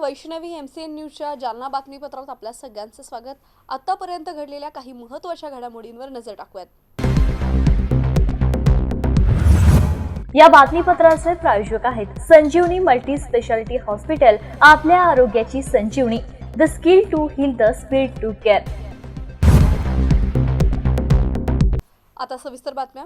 Vaishnavi M C N न्यूजच्या जालना बातमीपत्रात आपल्या सगळ्यांचं स्वागत. आतापर्यंत घडलेल्या काही महत्त्वाच्या घडामोडींवर नजर टाकूयात. या बातमीपत्राचे प्रायोजक आहेत संजीवनी मल्टी स्पेशालिटी हॉस्पिटल आपल्या आरोग्याची Sanjeevani. The skill to heal the speed to care आता सविस्तर बातम्या.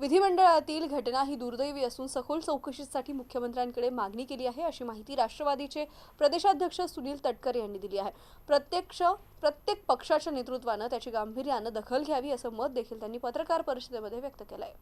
विधिमंडळातील घटना ही दुर्दैवी असून सखोल चौकशीसाठी मुख्यमंत्र्यांकडे मागणी केली आहे अशी माहिती राष्ट्रवादीचे प्रदेशाध्यक्ष सुनील तटकरे यांनी दिली आहे. प्रत्यक्ष प्रत्येक पक्षाच्या नेतृत्वानं त्याची गांभीर्यानं दखल घ्यावी असं मत देखील त्यांनी पत्रकार परिषदेमध्ये व्यक्त केलं आहे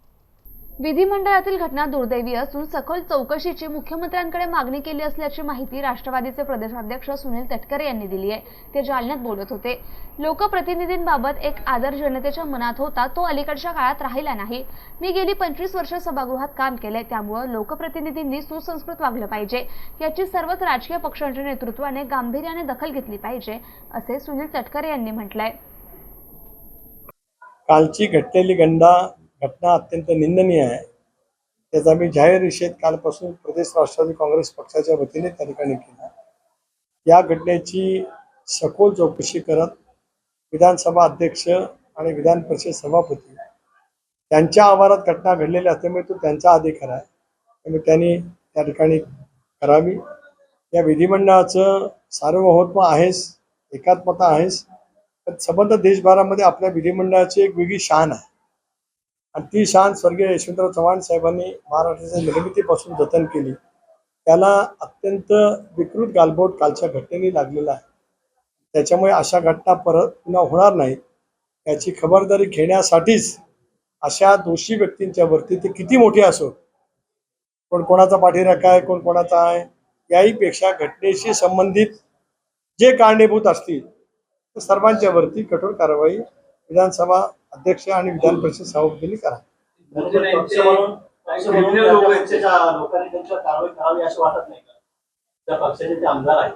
विधिमंडळातील घटना दुर्दैवी असून सखोल चौकशीची मुख्यमंत्र्यांकडे मागणी केली असल्याची माहिती राष्ट्रवादीचे प्रदेशाध्यक्ष सुनील तटकरे यांनी दिली आहे. ते जालन्यात बोलत होते. लोकप्रतिनिधींबाबत एक आदर जनतेच्या मनात होता तो अलीकडच्या काळात राहिला नाही. मी गेली पंचवीस वर्ष सभागृहात काम केले त्यामुळे लोकप्रतिनिधींनी सुसंस्कृत वागलं पाहिजे. याची सर्वच राजकीय पक्षांच्या नेतृत्वाने गांभीर्याने दखल घेतली पाहिजे असे सुनील तटकरे यांनी म्हटलंय. कालची घटलेली गंडा घटना अत्यंत निंदनीय आहे. त्याचा मी जाहीर निषेध कालपासून प्रदेश राष्ट्रवादी काँग्रेस पक्षाच्या वतीने त्या ठिकाणी केला. या घटनेची सखोल चौकशी करत विधानसभा अध्यक्ष आणि विधान परिषद सभापती त्यांच्या आवारात घटना घडलेली असल्यामुळे तो त्यांचा अधिकार आहे. त्यामुळे त्यांनी त्या ठिकाणी करावी. या विधिमंडळाचं सार्वभौमत्व आहेच एकात्मता आहेच. पण संबंध देशभरामध्ये आपल्या विधिमंडळाची एक वेगळी शान आहे. आणि ती शान स्वर्गीय यशवंतराव चव्हाण साहेबांनी महाराष्ट्राच्या निर्मितीपासून जतन केली. त्याला अत्यंत विकृत गालबोट कालच्या घटनेने लागलेला आहे. त्याच्यामुळे अशा घटना परत पुन्हा होणार नाहीत. याची खबरदारी घेण्यासाठीच अशा दोषी व्यक्तींच्या वरती ते किती मोठे असो. कोण कोणाचा पाठीराखा आहे कोण कोणाचा आहे याहीपेक्षा घटनेशी संबंधित जे कारणीभूत असतील तर सर्वांच्या वरती कठोर कारवाई विधानसभा अध्यक्ष आणि विधान परिषद सभापतींनी करा. म्हणजे पक्ष म्हणून पक्ष म्हणून त्या पक्षाच्या लोकांनी त्यांच्यावर कारवाई करावी असं वाटत नाही का? त्या पक्षाचे ते आमदार आहेत.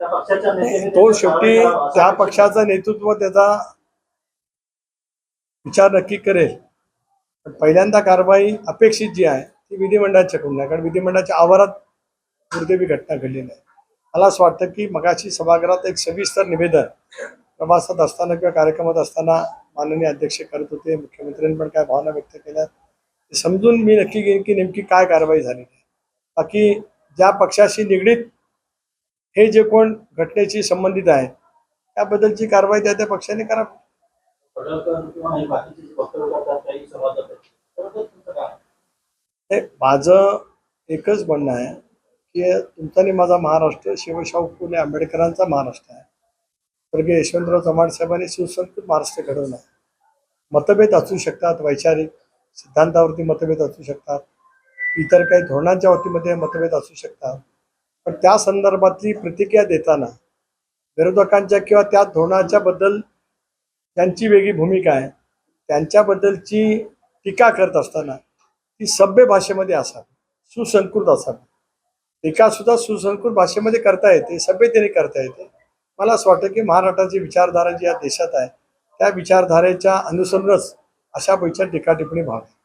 त्या पक्षाच्या नेत्यांनी तो त्यांच्यावर शेवटी त्या पक्षाचं नेतृत्व त्याचा विचार नक्की करेल. पण पहिल्यांदा कारवाई अपेक्षित जी आहे ती विधिमंडळाच्याकडून आहे. कारण विधिमंडळाच्या आवारात दुर्दैवी घटना घडलेली आहे. मला असं वाटतं की मगाशी सभागृहात एक सविस्तर निवेदन प्रवासात असताना किंवा कार्यक्रमात असताना माननीय अध्यक्ष करत होते मुख्यमंत्र्यांनी पण काय भावना व्यक्त केल्या. ते समजून मी नक्की घेईन की नेमकी काय कारवाई झाली आहे. बाकी ज्या पक्षाशी निगडीत हे जे कोण घटनेशी संबंधित आहे त्याबद्दलची कारवाई त्या त्या पक्षाने करावी हे माझं एकच म्हणणं आहे की तुमचा आणि माझा महाराष्ट्र शिवशाहू फुले आंबेडकरांचा महाराष्ट्र आहे. स्वर्गीय यशवंतराव चव्हाण साहेबांनी सुसंस्कृत महाराष्ट्र घडवला. मतभेद असू शकतात वैचारिक सिद्धांतावरती मतभेद असू शकतात. इतर काही धोरणांच्या बाबतीमध्ये मतभेद असू शकतात. पण त्या संदर्भातली प्रतिक्रिया देताना विरोधकांच्या किंवा त्या धोरणाच्या बद्दल त्यांची वेगळी भूमिका आहे. त्यांच्याबद्दलची टीका करत असताना ती सभ्य भाषेमध्ये असावी सुसंस्कृत असावी. टीका सुद्धा सुसंस्कृत भाषेमध्ये करता येते सभ्यतेने करता येते. मला असं वाटतं की महाराष्ट्राची विचारधारा जी या देशात आहे त्या विचारधारेच्या अनुसरूनच अशा पैच्या टीका टिप्पणी व्हावी.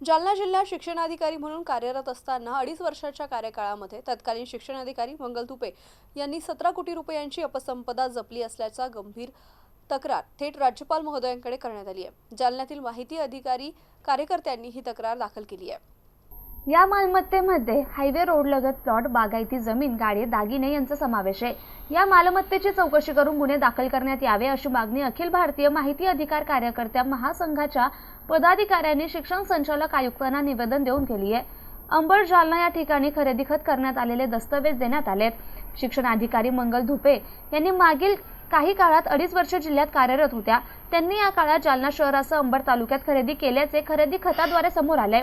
जालना जिल्हा शिक्षणाधिकारी म्हणून कार्यरत असताना अडीच वर्षाच्या कार्यकाळामध्ये तत्कालीन शिक्षणाधिकारी मंगल तुपे यांनी सतरा कोटी रुपयांची अपसंपदा जपली असल्याचा गंभीर तक्रार थेट राज्यपाल महोदयांकडे करण्यात आली आहे. जालन्यातील माहिती अधिकारी कार्यकर्त्यांनी ही तक्रार दाखल केली आहे. या मालमत्तेमध्ये हायवे रोडलगत प्लॉट बागायती जमीन गाडी दागिने यांचा समावेश आहे. या मालमत्तेची चौकशी करून गुन्हे दाखल करण्यात यावे अशी मागणी अखिल भारतीय माहिती अधिकार कार्यकर्त्या महासंघाच्या पदाधिकाऱ्यांनी शिक्षण संचालक आयुक्तांना निवेदन देऊन केली आहे. अंबड जालना या ठिकाणी खरेदी खत करण्यात आलेले दस्तऐवज देण्यात आलेत. शिक्षण अधिकारी मंगल धुपे यांनी मागील काही काळात अडीच वर्ष जिल्ह्यात कार्यरत होत्या. त्यांनी या काळात जालना शहरासह अंबड तालुक्यात खरेदी केल्याचे खरेदी खताद्वारे समोर आले.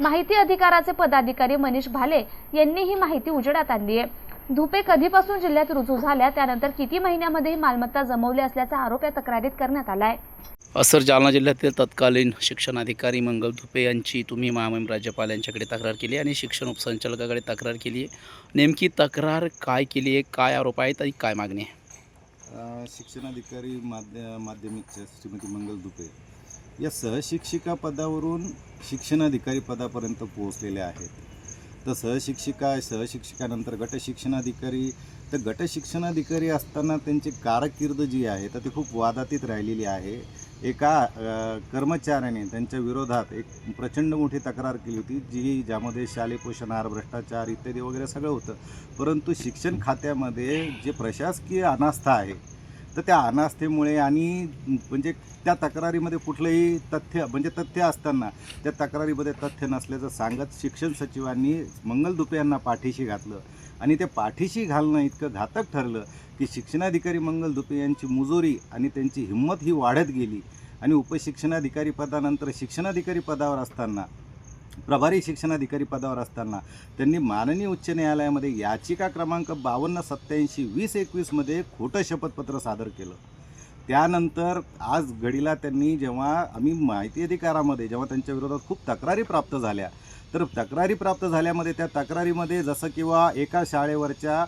माहिती अधिकाराचे पदाधिकारी मनीष भाले यांनी ही माहिती उजेडात आणली आहे. धुपे कधीपासून जिल्ह्यात रुजू झाल्या त्यानंतर किती महिन्यामध्ये ही मालमत्ता जमवली असल्याचा आरोप या तक्रारीत करण्यात आला आहे सर जालना जिल्ह्यातील तत्कालीन शिक्षणाधिकारी मंगल धुपे यांची तुम्ही महामहिम राज्यपाल यांच्याकडे तक्रार केली आणि शिक्षण उपसंचालकाकडे तक्रार केली आहे. नेमकी तक्रार काय केली आहे काय आरोप आहेत आणि काय मागणी आहे? शिक्षणाधिकारी माध्य माध्यमिक श्रीमती मंगल दुपे या सहशिक्षिका पदावरून शिक्षणाधिकारी पदापर्यंत पोहोचलेल्या आहेत. तर सहशिक्षिका सहशिक्षिकानंतर गट शिक्षणाधिकारी तर गट शिक्षणाधिकारी असताना त्यांची कारकीर्द जी आहे तर ती खूप वादातीत राहिलेली आहे. एका कर्मचाऱ्याने त्यांच्या विरोधात एक प्रचंड मोठी तक्रार केली होती जी ज्यामध्ये शालेय पोषण आहार भ्रष्टाचार इत्यादी वगैरे सगळं होतं. परंतु शिक्षण खात्यामध्ये जे प्रशासकीय अनास्था आहे तर त्या अनास्थेमुळे आणि म्हणजे त्या तक्रारीमध्ये कुठलंही तथ्य म्हणजे तथ्य असताना त्या तक्रारीमध्ये तथ्य नसल्याचं सांगत शिक्षण सचिवांनी मंगल दुपे यांना पाठीशी घातलं. आणि ते पाठीशी घालणं इतकं घातक ठरलं की शिक्षणाधिकारी मंगल दुपे यांची मुजोरी आणि त्यांची हिंमत ही वाढत गेली. आणि उपशिक्षणाधिकारी पदानंतर शिक्षणाधिकारी पदावर असताना प्रभारी शिक्षणाधिकारी पदावर असताना त्यांनी माननीय उच्च न्यायालयामध्ये याचिका क्रमांक बावन्न सत्त्याऐंशी वीस एकवीसमध्ये खोटं शपथपत्र सादर केलं. त्यानंतर आज घडीला त्यांनी जेव्हा आम्ही माहिती अधिकारामध्ये जेव्हा त्यांच्या विरोधात खूप तक्रारी प्राप्त झाल्या तर तक्रारी प्राप्त झाल्यामध्ये त्या तक्रारीमध्ये जसं किंवा एका शाळेवरच्या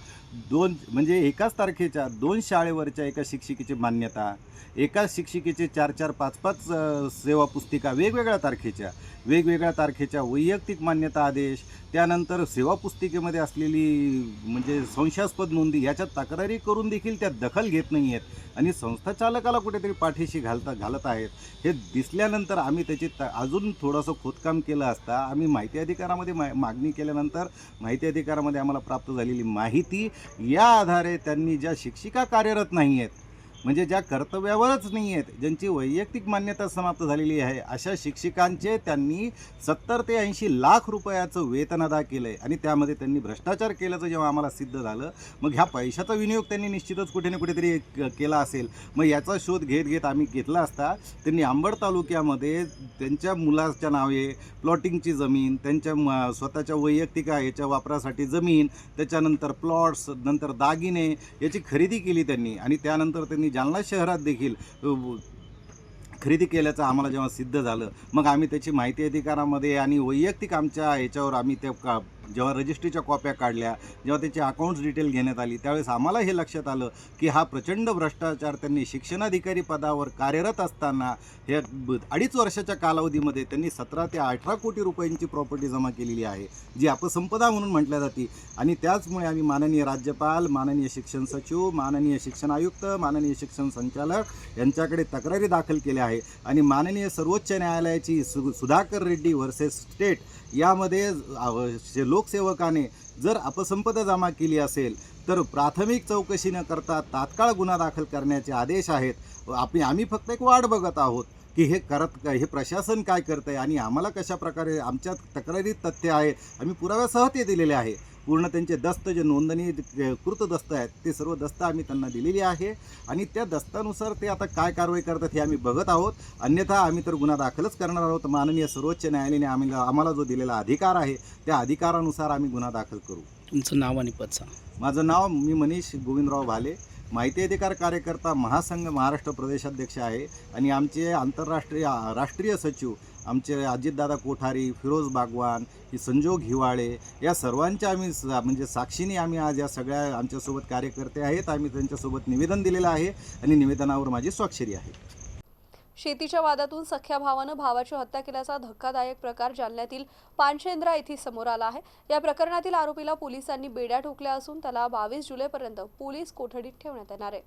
दोन म्हणजे एकाच तारखेच्या दोन शाळेवरच्या एका शिक्षिकेची मान्यता एकाच शिक्षिकेचे चार चार पाच पाच सेवा पुस्तिका वेगवेगळ्या तारखेच्या वेगवेगळ्या तारखेच्या वैयक्तिक मान्यता आदेश त्यानंतर सेवा पुस्तिकेमध्ये असलेली म्हणजे संशयास्पद नोंदी याच्या तक्रारी करून देखील त्या दखल घेत नाही आहेत आणि संस्था चालकाला कुठेतरी पाठीशी घालता घालत आहेत. हे दिसल्यानंतर आम्ही त्याची त अजून थोडंसं खोदकाम केलं असता आम्ही माहिती अधिकारामध्ये मा मागणी केल्यानंतर माहिती अधिकारामध्ये आम्हाला प्राप्त झालेली माहिती या आधारे त्यांनी ज्या शिक्षिका कार्यरत नाही आहेत म्हणजे ज्या कर्तव्यावरच नाही आहेत ज्यांची वैयक्तिक मान्यता समाप्त झालेली आहे अशा शिक्षिकांचे त्यांनी सत्तर ते ऐंशी लाख रुपयाचं वेतन अदा केलं आहे आणि त्यामध्ये त्यांनी भ्रष्टाचार केल्याचं जेव्हा आम्हाला सिद्ध झालं मग ह्या पैशाचा विनियोग त्यांनी निश्चितच कुठे ना कुठेतरी क- केला असेल. मग याचा शोध घेत घेत आम्ही घेतला असता त्यांनी आंबड तालुक्यामध्ये त्यांच्या मुलाच्या नावे प्लॉटिंगची जमीन त्यांच्या म स्वतःच्या वैयक्तिक याच्या वापरासाठी जमीन त्याच्यानंतर प्लॉट्स नंतर दागिने याची खरेदी केली त्यांनी आणि त्यानंतर त्यांनी जालना शहरात देखील खरेदी केल्याचं आम्हाला जेव्हा सिद्ध झालं मग आम्ही त्याची माहिती अधिकारामध्ये आणि वैयक्तिक आमच्या याच्यावर आम्ही त्या का जेव्हा रजिस्ट्रीच्या कॉप्या काढल्या जेव्हा त्याची अकाउंट्स डिटेल घेण्यात आली त्यावेळेस आम्हाला हे लक्षात आलं की हा प्रचंड भ्रष्टाचार त्यांनी शिक्षणाधिकारी पदावर कार्यरत असताना हे अडीच वर्षाच्या कालावधीमध्ये त्यांनी सतरा ते अठरा कोटी रुपयांची प्रॉपर्टी जमा केलेली आहे जी अपसंपदा म्हणून म्हटल्या जाते. आणि त्याचमुळे आम्ही माननीय राज्यपाल माननीय शिक्षण सचिव माननीय शिक्षण आयुक्त माननीय शिक्षण संचालक यांच्याकडे तक्रारी दाखल केल्या आहे आणि माननीय सर्वोच्च न्यायालयाची सु सुधाकर रेड्डी व्हर्सेस स्टेट यामध्ये लोकसेवकाने जर अपसंपदा जमा केली असेल तर प्राथमिक चौकशी न करता तात्काळ गुन्हा दाखल करण्याचे आदेश आहेत. आपण आम्ही फक्त एक वाट बघत आहोत की हे करत हे प्रशासन काय करतं आहे आणि आम्हाला कशा प्रकारे आमच्या तक्रारीत तथ्य आहे आम्ही पुराव्यासह ते दिलेले आहे. पूर्ण त्यांचे दस्त जे नोंदणी कृत दस्त आहेत ते सर्व दस्त आम्ही त्यांना दिलेली आहे. आणि त्या दस्तानुसार ते आता काय कारवाई करतात हे आम्ही बघत आहोत. अन्यथा आम्ही तर गुन्हा दाखलच करणार आहोत. माननीय सर्वोच्च न्यायालयाने आम्ही आम्हाला जो दिलेला अधिकार आहे त्या अधिकारानुसार आम्ही गुन्हा दाखल करू. तुमचं नाव आणि पद सांगा. माझं नाव मी मनीष गोविंदराव भाले. माहिती अधिकार कार्यकर्ता महासंघ महाराष्ट्र प्रदेशाध्यक्ष आहे. आणि आमचे आंतरराष्ट्रीय राष्ट्रीय सचिव आमचे अजितदादा कोठारी फिरोज बागवान ही संजोग हिवाळे या सर्वांच्या आम्ही म्हणजे साक्षीने आम्ही आज या सगळ्या आमच्यासोबत कार्यकर्ते आहेत. आम्ही त्यांच्यासोबत निवेदन दिलेलं आहे आणि निवेदनावर माझी स्वाक्षरी आहे. शेतीच्या वादातून सख्या भावानं भावाची हत्या केल्याचा धक्कादायक प्रकार जालन्यातील पानशेंद्रा येथे समोर आला आहे. या प्रकरणातील आरोपीला पोलिसांनी बेड्या ठोकल्या असून त्याला बावीस जुलैपर्यंत पोलीस कोठडीत ठेवण्यात येणार आहे.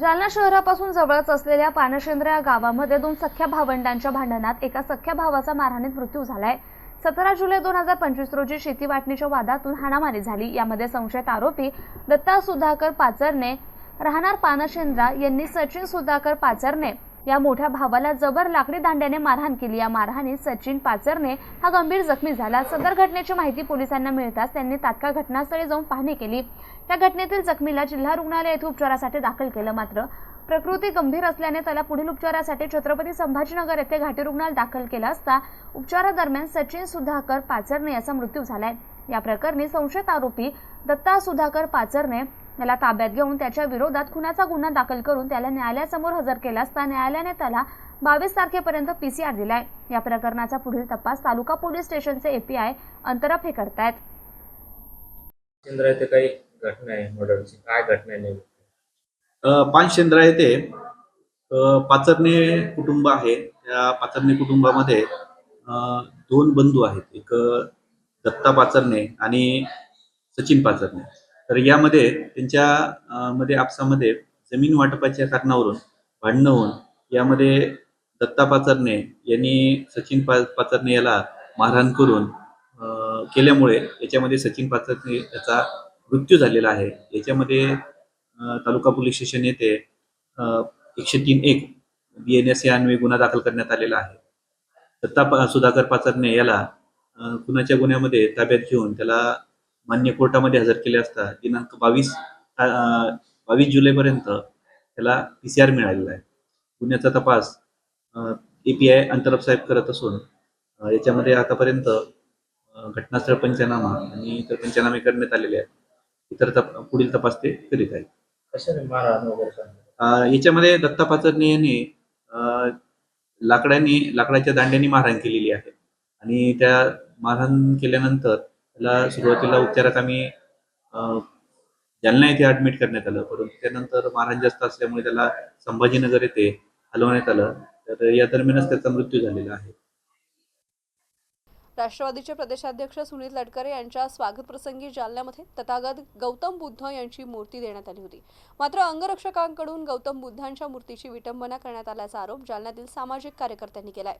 जालना शहरापासून जवळच असलेल्या पानशेंद्र या गावामध्ये दोन सख्या भावंडांच्या भांडणात एका सख्या भावाचा मारहाणीत मृत्यू झालाय. सतरा जुलै दोन हजार पंचवीस रोजी शेती वाटणीच्या वादातून हाणामारी झाली. यामध्ये संशयित आरोपी दत्ता सुधाकर पाचरने राहणार पानशेंद्रा यांनी सचिन सुधाकर पाचरने या मोठ्या भावाला जबर लाकडी दांड्याने मारहाण केली. या मारहाणीत सचिन पाचरने हा गंभीर जखमी झाला. सदर घटनेची माहिती पोलिसांना मिळताच त्यांनी तात्काळ घटनास्थळी जाऊन पाहणी केली. त्या घटनेतील जखमीला जिल्हा रुग्णालय येथे उपचारासाठी दाखल केलं. मात्र प्रकृती गंभीर असल्याने त्याला पुढील उपचारासाठी छत्रपती संभाजीनगर येथे घाटी रुग्णालयात दाखल केला असता उपचारादरम्यान सचिन सुधाकर पाचरने याचा मृत्यू झालाय. या प्रकरणी संशयित आरोपी दत्ता सुधाकर पाचरने याला ताब्यात घेऊन त्याच्या विरोधात खुनाचा गुन्हा दाखल करून त्याला न्यायालयासमोर हजर केला असता न्यायालयाने त्याला बावीस तारखेपर्यंत पीसीआर दिलाय. या प्रकरणाचा पुढील तपास तालुका पोलीस स्टेशनचे एपीआय अंतरफ हे करतायत चंद्र येथे काही घटना आहे मर्डरची. काय घटना आहे नेमकी? अ, पानशेंद्रा येथे पाचरणे कुटुंब आहे. त्या पाचरणे कुटुंबामध्ये दोन बंधू आहेत. एक दत्ता पाचरणे आणि सचिन पाचरणे. तर यामध्ये त्यांच्या मध्ये आपसामध्ये जमीन वाटपाच्या कारणावरून भांडणं होऊन यामध्ये दत्ता पाचरणे यांनी सचिन पा पाचरणे याला मारहाण करून केल्यामुळे याच्यामध्ये सचिन पाचरणे याचा मृत्यू झालेला आहे. याच्यामध्ये तालुका पोलीस स्टेशन येथे एकशे तीन एक बी एन एस या अन्वये गुन्हा दाखल करण्यात आलेला आहे. दत्ता पा- सुधाकर पाचरणे याला अं, खुनाच्या गुन्ह्यामध्ये ताब्यात घेऊन त्याला मान्य कोर्टामध्ये हजर केले असता दिनांक बावीस बावीस जुलैपर्यंत त्याला पी सी आर मिळालेला आहे. गुन्ह्याचा तपास ए पी आय अंतरप साहेब करत असून याच्यामध्ये आतापर्यंत घटनास्थळ पंचनामा आणि इतर पंचनामे करण्यात आलेले आहेत. इतर तप पुढील तपास ते करीत आहेत. याच्यामध्ये दत्ता पाचरणे यांनी लाकडांनी लाकडाच्या दांड्यांनी मारहाण केलेली आहे. आणि त्या मारहाण केल्यानंतर त्याला सुरुवातीला उपचारात आम्ही जालना येथे ऍडमिट करण्यात आलं परंतु त्यानंतर मारहाण जास्त असल्यामुळे त्याला संभाजीनगर येथे हलवण्यात आलं तर या दरम्यानच त्याचा मृत्यू झालेला आहे. राष्ट्रवादीचे प्रदेशाध्यक्ष सुनील तटकरे यांच्या स्वागतप्रसंगी जालन्यामध्ये तथागत गौतम बुद्ध यांची मूर्ती देण्यात आली होती. मात्र अंगरक्षकांकडून गौतम बुद्धांच्या मूर्तीची विटंबना करण्यात आल्याचा आरोप जालन्यातील सामाजिक कार्यकर्त्यांनी केलाय.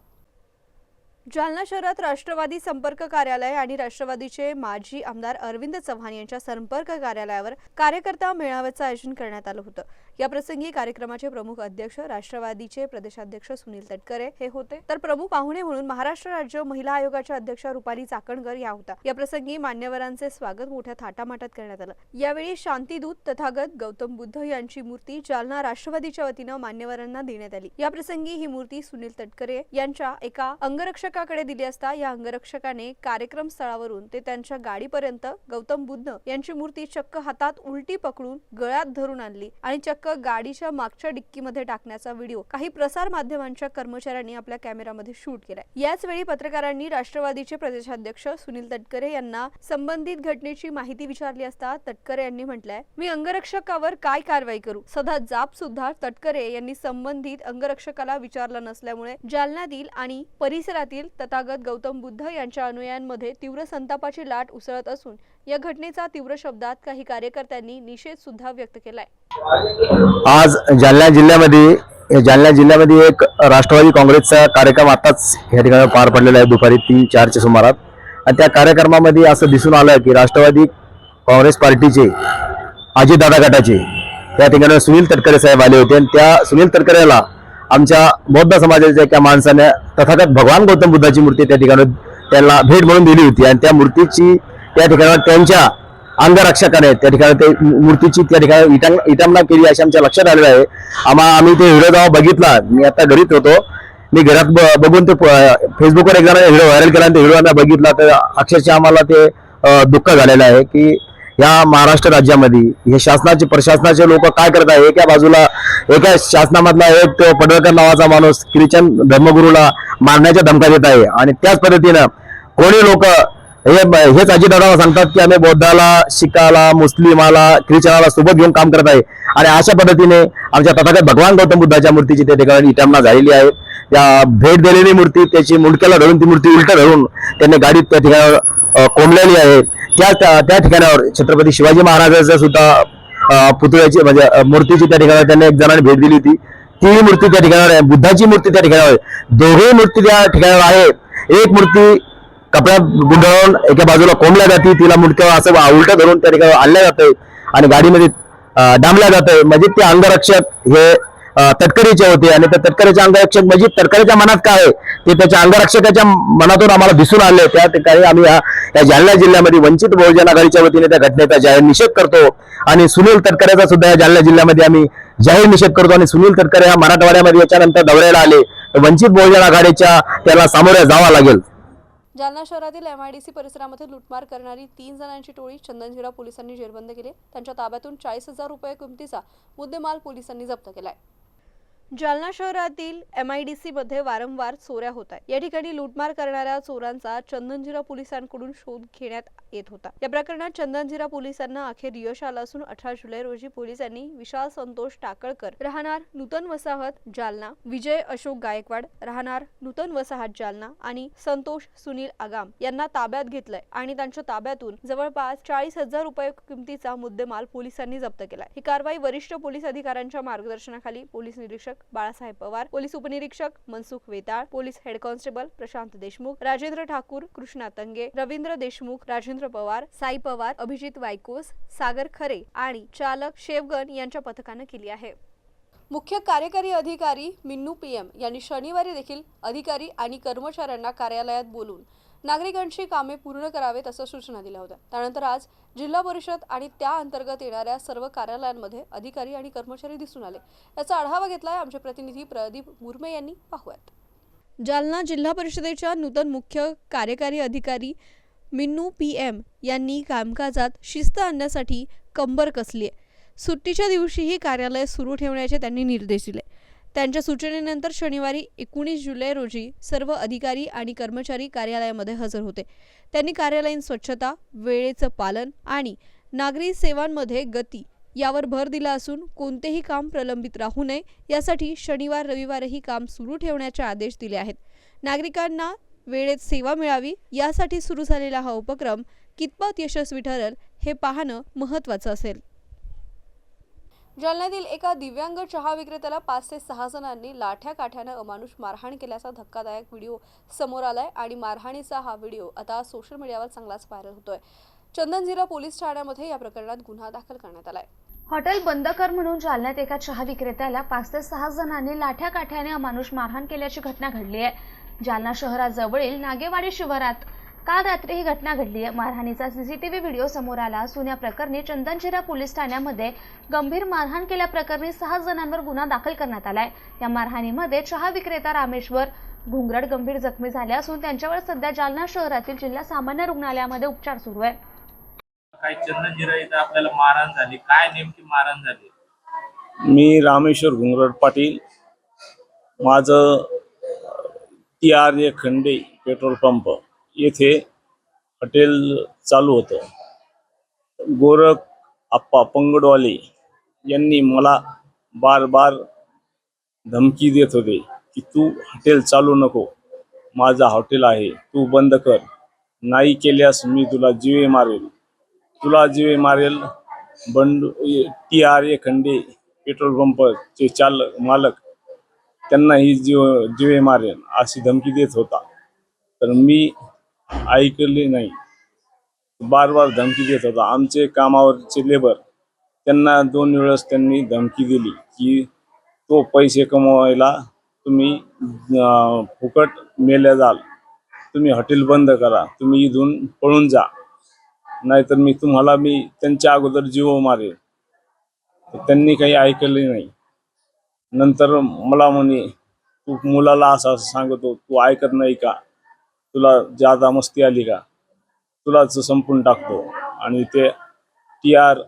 जालना शहरात राष्ट्रवादी संपर्क कार्यालय आणि राष्ट्रवादीचे माजी आमदार अरविंद चव्हाण यांच्या संपर्क कार्यालयावर कार्यकर्ता मेळाव्याचं आयोजन करण्यात आलं होतं. या प्रसंगी कार्यक्रमाचे प्रमुख अध्यक्ष राष्ट्रवादीचे प्रदेशाध्यक्ष सुनील तटकरे हे होते. तर प्रमुख पाहुणे म्हणून महाराष्ट्र राज्य महिला आयोगाच्या अध्यक्ष रुपाली चाकणकर या होत्या. या प्रसंगी मान्यवरांचे स्वागत मोठ्या थाटामाटात करण्यात आलं. यावेळी शांतीदूत तथागत गौतम बुद्ध यांची मूर्ती जालना राष्ट्रवादीच्या वतीनं मान्यवरांना देण्यात आली. याप्रसंगी ही मूर्ती सुनील तटकरे यांच्या एका अंगरक्षक अंगरक्षकाकडे दिली असता या अंगरक्षकाने कार्यक्रम स्थळावरून ते त्यांच्या गाडीपर्यंत गौतम बुद्ध यांची मूर्ती चक्क हातात उलटी पकडून गळ्यात धरून आणली आणि चक्क गाडीच्या मागच्या डिक्कीमध्ये टाकण्याचा व्हिडिओ काही प्रसार माध्यमांच्या कर्मचाऱ्यांनी आपल्या कॅमेरामध्ये शूट केलाय. याच वेळी पत्रकारांनी राष्ट्रवादीचे प्रदेशाध्यक्ष सुनील तटकरे यांना संबंधित घटनेची माहिती विचारली असता तटकरे यांनी म्हटलंय मी अंगरक्षकावर काय कारवाई करू? सदा जाप सुद्धा तटकरे यांनी संबंधित अंगरक्षकाला विचारलं नसल्यामुळे जालन्यातील आणि परिसरातील येथील तथागत गौतम बुद्ध यांच्या अनुयायांमध्ये तीव्र संतापाची लाट उसळत असून या घटनेचा तीव्र शब्दात काही कार्यकर्त्यांनी निषेध सुद्धा व्यक्त केलाय. आज जालना जिल्ह्यामध्ये जालना जिल्ह्यामध्ये एक राष्ट्रवादी काँग्रेसचा कार्यक्रम आताच या ठिकाणी पार पडलेला आहे दुपारी तीन चारच्या सुमारात. आणि त्या कार्यक्रमामध्ये असं दिसून आलं की राष्ट्रवादी काँग्रेस पार्टीचे अजितदादा गटाचे त्या ठिकाणी सुनील तटकरे साहेब आले होते. आणि त्या सुनील तटकरेला आमच्या बौद्ध समाजाच्या एका माणसाने तथागत भगवान गौतम बुद्धाची मूर्ती त्या ठिकाणी त्यांना भेट म्हणून दिली होती. आणि त्या मूर्तीची त्या ठिकाणी त्यांच्या अंगरक्षकाने त्या ठिकाणी ते मूर्तीची त्या ठिकाणी इटांग इटांगना केली अशी आमच्या लक्षात आलेलं आहे. आम्हा आम्ही ते व्हिडिओ जेव्हा बघितला मी आता घरीच होतो. मी घरात ब- बघून ते प- फेसबुकवर एकदा हिरो व्हिडिओ व्हायरल केला आणि ते व्हिडिओ आम्ही बघितला तर अक्षरशः आम्हाला ते दुःख झालेलं आहे की या महाराष्ट्र राज्यामध्ये. हे शासनाचे प्रशासनाचे लोक काय करत आहे? एका बाजूला एका शासनामधला एक तो पडळकर नावाचा माणूस ख्रिश्चन धर्मगुरूला मारण्याच्या धमका देत आहे. आणि त्याच पद्धतीनं कोणी लोक हे हेच अजितदादा सांगतात की आम्ही बौद्धाला शिखाला मुस्लिमाला ख्रिश्चनाला सोबत घेऊन काम करत आहे. आणि अशा पद्धतीने आमच्या तथागत भगवान गौतम बुद्धाच्या मूर्तीची त्या ठिकाणी इटामना झालेली आहे. त्या भेट दिलेली मूर्ती त्याची मुंडक्याला धरून ती मूर्ती उलट धरून त्यांनी गाडीत त्या ठिकाणी कोंबलेली आहे. त्या त्या ठिकाणावर छत्रपती शिवाजी महाराजांचा सुद्धा पुतळ्याची म्हणजे मूर्तीची त्या ठिकाणी त्यांनी एक जणांनी भेट दिली होती. ती मूर्ती त्या ठिकाणावर आहे. बुद्धाची मूर्ती त्या ठिकाणावर आहे. दोघेही मूर्ती त्या ठिकाणावर आहे एक मूर्ती कपड्यात गुंडाळून एका बाजूला कोंबल्या जाते तिला मुंडक्यावर असं उलट धरून त्या ठिकाणी आणल्या जाते आणि गाडीमध्ये डांबल्या जाते म्हणजे ते अंगरक्षक हे तटकरीचे होते. आणि त्या तटकरीचे अंगरक्षक म्हणजे तटकरीच्या मनात काय आहे? ते त्याच्या अंगरक्षकाच्या मनातून आम्हाला दिसून आले. त्या ठिकाणी आम्ही या जालना जिल्ह्यामध्ये वंचित बहुजन आघाडीच्या वतीने त्या घटनेचा जाहीर निषेध करतो. आणि सुनील तटकरेचा सुद्धा या जालना जिल्ह्यामध्ये आम्ही जाहीर निषेध करतो. आणि सुनील तटकरे हा मराठवाड्यामध्ये याच्यानंतर दौऱ्याला आले. तर वंचित बहुजन आघाडीच्या त्याला सामोरे जावा लागेल. जालना शहरातील एमआयडीसी परिसरामध्ये लुटमार करणारी तीन जणांची टोळी चंदनझिरा पोलिसांनी जेरबंद केली. त्यांच्या ताब्यातून चाळीस हजार रुपये किमतीचा मुद्देमाल पोलिसांनी जप्त केलाय. जालना शहरातील एम आय डी मध्ये वारंवार चोऱ्या होत आहेत. या ठिकाणी लूटमार करणाऱ्या चोरांचा चंदनजीरा पोलिसांकडून शोध घेण्यात येत होता. या प्रकरणात चंदनजिरा पोलिसांना अखेर यश आलं असून अठरा जुलै रोजी पोलिसांनी विशाल संतोष टाकळकर राहणार नूतन वसाहत जालना विजय अशोक गायकवाड राहणार नूतन वसाहत जालना आणि संतोष सुनील आगाम यांना ताब्यात घेतलंय आणि त्यांच्या ताब्यातून जवळपास चाळीस हजार रुपये किमतीचा मुद्देमाल पोलिसांनी जप्त केलाय. ही कारवाई वरिष्ठ पोलीस अधिकाऱ्यांच्या मार्गदर्शनाखाली पोलीस निरीक्षक बाळासाहेब पवार पोलीस उपनिरीक्षक Mansukh Vetal police head constable Prashant Deshmukh Rajendra Thakur Krishna Tange Ravindra Deshmukh Rajendra Pawar Sai Pawar Abhijit Waykos Sagar Khare आणि चालक शेवगन यांच्या पथकानं केली आहे. मुख्य कार्यकारी अधिकारी मिन्नू पीएम यांनी शनिवारी देखील अधिकारी आणि कर्मचाऱ्यांना कार्यालयात बोलून नागरिकांची कामे पूर्ण करावेत असं सूचना दिल्या होत्या. त्यानंतर आज जिल्हा परिषद आणि त्या अंतर्गत येणाऱ्या सर्व कार्यालयांमध्ये अधिकारी आणि कर्मचारी दिसून आले. याचा आढावा घेतलाय आमचे प्रतिनिधी प्रदीप मुर्मे यांनी. पाहूयात. जालना जिल्हा परिषदेच्या नूतन मुख्य कार्यकारी अधिकारी मिन्नू पी एम यांनी कामकाजात शिस्त आणण्यासाठी कंबर कसली आहे. सुट्टीच्या दिवशीही कार्यालय सुरू ठेवण्याचे त्यांनी निर्देश दिले. त्यांच्या सूचनेनंतर शनिवारी एकोणीस जुलै रोजी सर्व अधिकारी आणि कर्मचारी कार्यालयामध्ये हजर होते. त्यांनी कार्यालयीन स्वच्छता वेळेचं पालन आणि नागरी सेवांमध्ये गती यावर भर दिला असून कोणतेही काम प्रलंबित राहू नये यासाठी शनिवार रविवारही काम सुरू ठेवण्याचे आदेश दिले आहेत. नागरिकांना वेळेत सेवा मिळावी यासाठी सुरू झालेला हा उपक्रम कितपत यशस्वी ठरेल हे पाहणं महत्त्वाचं असेल. जालन्यातील एका दिव्यांग चहा विक्रेत्याला पाच ते सहा जणांनी लाठ्या काठ्यानं अमानुष मारहाण केल्याचा धक्कादायक व्हिडिओ समोर आलाय आणि मारहाणीचा हा व्हिडिओ आता सोशल मीडियावर चांगलाच व्हायरल होतोय. चंदनझिरा पोलीस ठाण्यामध्ये या प्रकरणात गुन्हा दाखल करण्यात आलाय. हॉटेल बंद कर म्हणून जालन्यात एका चहा विक्रेत्याला पाच ते सहा जणांनी लाठ्या काठ्याने अमानुष मारहाण केल्याची घटना घडली आहे. जालना शहराजवळील नागेवाडी शिवारात काल रात्री ही घटना घडली आहे. मारहाणीचा सीसीटीव्ही व्हिडिओ समोर आला असून या प्रकरणी चंदनशिरा पोलीस ठाण्यामध्ये गंभीर मारहाण केल्याप्रकरणी सहा जणांवर गुन्हा दाखल करण्यात आलाय. या मारहाणीमध्ये चहा विक्रेता रामेश्वर घुंगरड गंभीर जखमी झाले असून त्यांच्यावर सध्या जालना शहरातील जिल्हा सामान्य रुग्णालयामध्ये उपचार सुरू आहे. काही चंदनजिरा इथं आपल्याला मारहाण झाली. काय नेमकी मारहाण झाली? मी रामेश्वर घुंगरड पाटील. माझं टी आर ए खंडे पेट्रोल पंप. येथे हॉटेल चालू होतं. गोरख आप्पा पंगडवाले यांनी मला बार बार धमकी देत होते की तू हॉटेल चालू नको. माझा हॉटेल आहे. तू बंद कर. नाही केल्यास मी तुला जीवे मारेल. तुला जीवे मारेल बंड टी आर ए खंडे पेट्रोल पंपचे चालक मालक. त्यांनाही जीव जीवे मारेल अशी धमकी देत होता. तर मी ऐकले नाही. बार बार धमकी देत होता. आमचे कामावरचे लेबर त्यांना दोन वेळेस त्यांनी धमकी दिली की तो पैसे कमवायला तुम्ही फुकट मेल्या जाल. तुम्ही हॉटेल बंद करा. तुम्ही इथून पळून जा. नाहीतर मी तुम्हाला मी त्यांच्या अगोदर जीव मारेल. तर त्यांनी काही ऐकले नाही. नंतर मला म्हणे तू मुलाला असं असं सांगतो तू ऐकत नाही का? तुला जादा मस्ती आली का तुलाच संपून टाकतो. आणि ते टी आर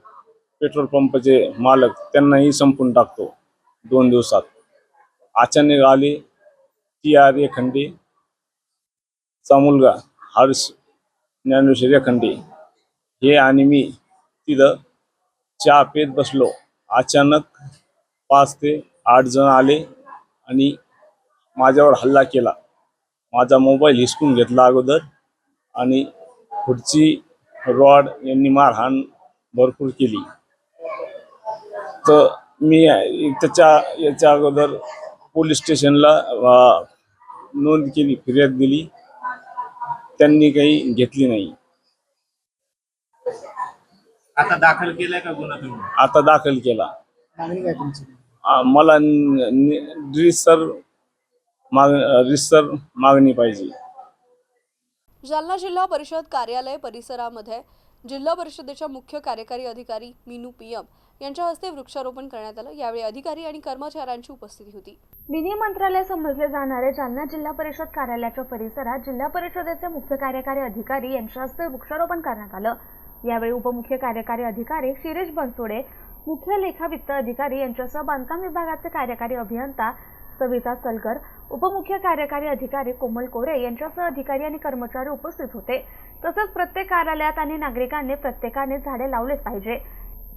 पेट्रोल पंपचे मालक त्यांनाही संपून टाकतो दोन दिवसात. अचानक आले टी आर ए चा मुलगा हर्ष ज्ञानेश्वर रेखंडी. हे आणि मी तिथं चहा पेत बसलो. अचानक पाच ते आठ जण आले आणि माझ्यावर हल्ला केला. माझा मोबाईल हिसकून घेतला अगोदर आणि खुर्ची रॉड यांनी मारहाण भरपूर केली. तर मी त्याच्या याच्या अगोदर पोलीस स्टेशनला नोंद केली फिर्याद दिली. त्यांनी काही घेतली नाही. आता दाखल केलाय का गुन्हा तुम्ही? आता दाखल केला. आ, मला न- न- रिसर माग रिसर मागणी पाहिजे. जालना जिल्हा परिषद कार्यालय परिसरामध्ये जिल्हा परिषदेच्या मुख्य कार्यकारी अधिकारी मीनू पीएम यांच्या हस्ते वृक्षारोपण करण्यात आलं. यावेळी अधिकारी आणि कर्मचाऱ्यांची उपस्थिती होती. विधी मंत्रालय समजले जाणारे जालना जिल्हा परिषद कार्यालयाच्या परिसरात जिल्हा परिषदेचे मुख्य कार्यकारी अधिकारी यांच्या हस्ते वृक्षारोपण करण्यात आलं. यावेळी उपमुख्य कार्यकारी अधिकारी शिरीष बनसोडे मुख्य लेखा वित्त अधिकारी यांच्यासह बांधकाम विभागाचे कार्यकारी अभियंता सविता सलगर उपमुख्य कार्यकारी अधिकारी कोमल कोरे यांच्यासह अधिकारी आणि कर्मचारी उपस्थित होते. तसंच प्रत्येक कार्यालयात आणि नागरिकांनी प्रत्येकाने झाडे लावलेच पाहिजे.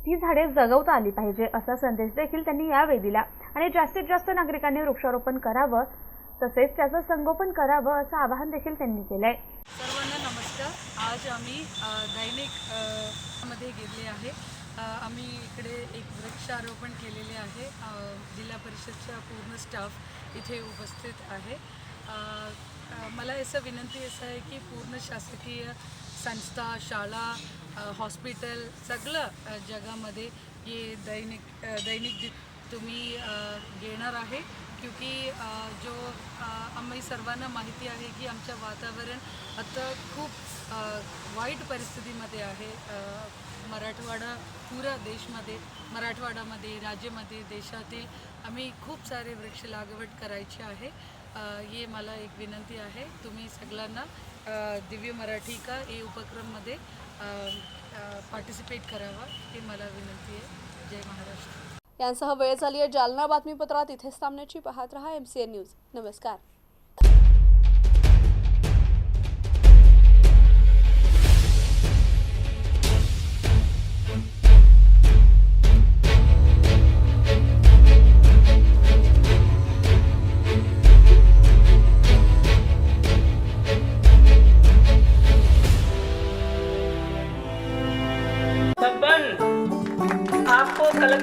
ती झाडे जगवता आली पाहिजे असा संदेश देखील त्यांनी यावेळी दिला. आणि जास्तीत जास्त नागरिकांनी वृक्षारोपण करावं तसेच त्याचं संगोपन करावं असं आवाहन देखील त्यांनी केलंय. सर्वांना नमस्कार. आज आम्ही दैनिकमध्ये गेले आहे. आम्ही इकडे एक वृक्षारोपण केलेले आहे. जिल्हा परिषदच्या पूर्ण स्टाफ इथे उपस्थित आहे. मला असं विनंती असं आहे की पूर्ण शासकीय संस्था शाळा हॉस्पिटल सगळं जगामध्ये हे दैनिक दैनिक तुम्ही घेणार आहे. क्योंकि जो आम्ही सर्वांना माहिती आहे की आमचं वातावरण आता खूप वाईट परिस्थितीमध्ये आहे. मराठवाडा पुरा देशमध्ये मराठवाडामध्ये राज्यामध्ये देशातील आम्ही खूप सारे वृक्ष लागवड करायची आहे. हे मला एक विनंती आहे. तुम्ही सगळ्यांना दिव्य मराठी का हे उपक्रममध्ये पार्टिसिपेट करावा ही मला विनंती आहे. जय महाराष्ट्र. यांसह वेळ झाली आहे जालना बातमीपत्रात. इथेच थांबण्याची. पाहत रहा एम सी एन न्यूज नमस्कार.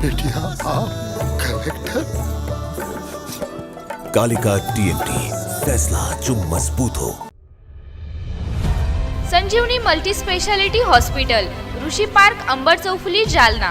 बेटिया आप कलेक्टर। कालिका टीएमटी फैसला जो मजबूत हो। Sanjeevani multi speciality hospital Rishi park Ambar Chaufuli Jalna.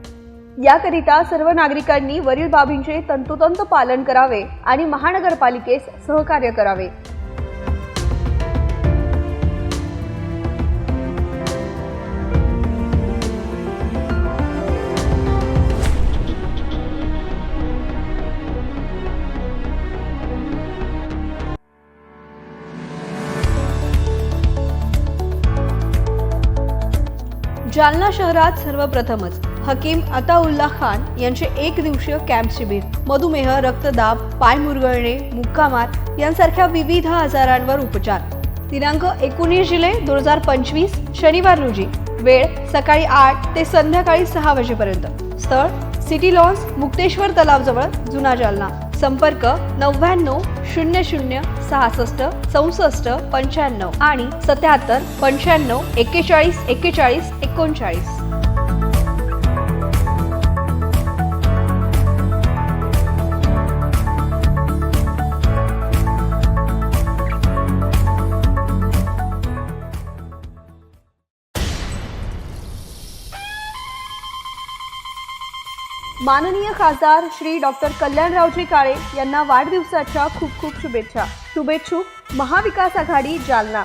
याकरिता सर्व नागरिकांनी वरील बाबींचे तंतोतंत पालन करावे आणि महानगरपालिकेस सहकार्य करावे. जालना शहरात सर्वप्रथमच हकीम अताउल्ला खान यांचे एक दिवसीय कॅम्प शिबिर मधुमेह रक्तदाब पाय मुरगळणे मुक्कामार यांसारख्या विविध आजारांवर उपचार. दिनांक एकोणीस जुलै दोन हजार पंचवीस शनिवार रोजी वेळ सकाळी आठ ते संध्याकाळी सहा वाजेपर्यंत. स्थळ सिटी लॉन्स मुक्तेश्वर तलावजवळ जुना जालना. संपर्क नव्याण्णव शून्य शून्य सहासष्ट चौसष्ट पंच्याण्णव आणि सत्याहत्तर पंच्याण्णव एक्केचाळीस एक्केचाळीस एकोणचाळीस. माननीय खासदार श्री डॉक्टर कल्याणरावजी काळे यांना वाढदिवसाच्या खूप खूप शुभेच्छा. शुभेच्छुक महाविकास आघाडी जालना.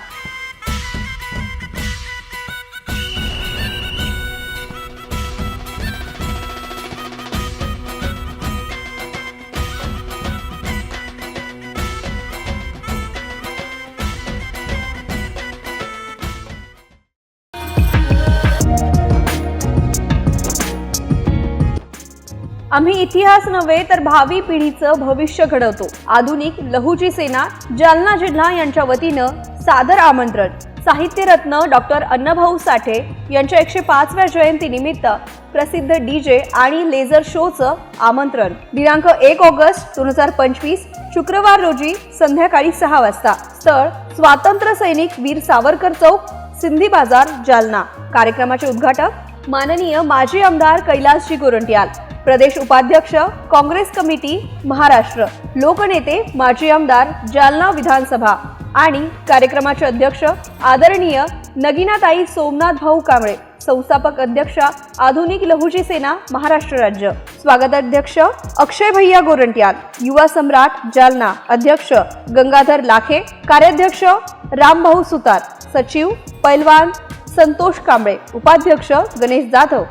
आम्ही इतिहास नव्हे तर भावी पिढीचं भविष्य घडवतो. आधुनिक लहूजी सेना जालना जिल्हा यांच्या वतीनं सादर आमंत्रण. साहित्यरत्न डॉक्टर अण्णाभाऊ साठे यांच्या एकशे पाचव्या जयंतीनिमित्त प्रसिद्ध डीजे आणि लेझर शोचं आमंत्रण. दिनांक एक ऑगस्ट दोन हजार पंचवीस शुक्रवार रोजी संध्याकाळी सहा वाजता. स्थळ स्वातंत्र्य सैनिक वीर सावरकर चौक सिंधी बाजार जालना. कार्यक्रमाचे उद्घाटक माननीय माजी आमदार कैलासजी गोरंट्याल. प्रदेश उपाध्यक्ष काँग्रेस कमिटी महाराष्ट्र. लोकनेते माजी आमदार जालना विधानसभा. आणि कार्यक्रमाचे अध्यक्ष आदरणीय नगिनाताई सोमनाथ भाऊ कांबळे. संस्थापक अध्यक्ष आधुनिक लहुजी सेना महाराष्ट्र राज्य. स्वागताध्यक्ष अक्षय भैया गोरंट्याल. युवा सम्राट जालना. अध्यक्ष गंगाधर लाखे. कार्याध्यक्ष रामभाऊ सुतार. सचिव पैलवान संतोष कांबळे. उपाध्यक्ष गणेश जाधव.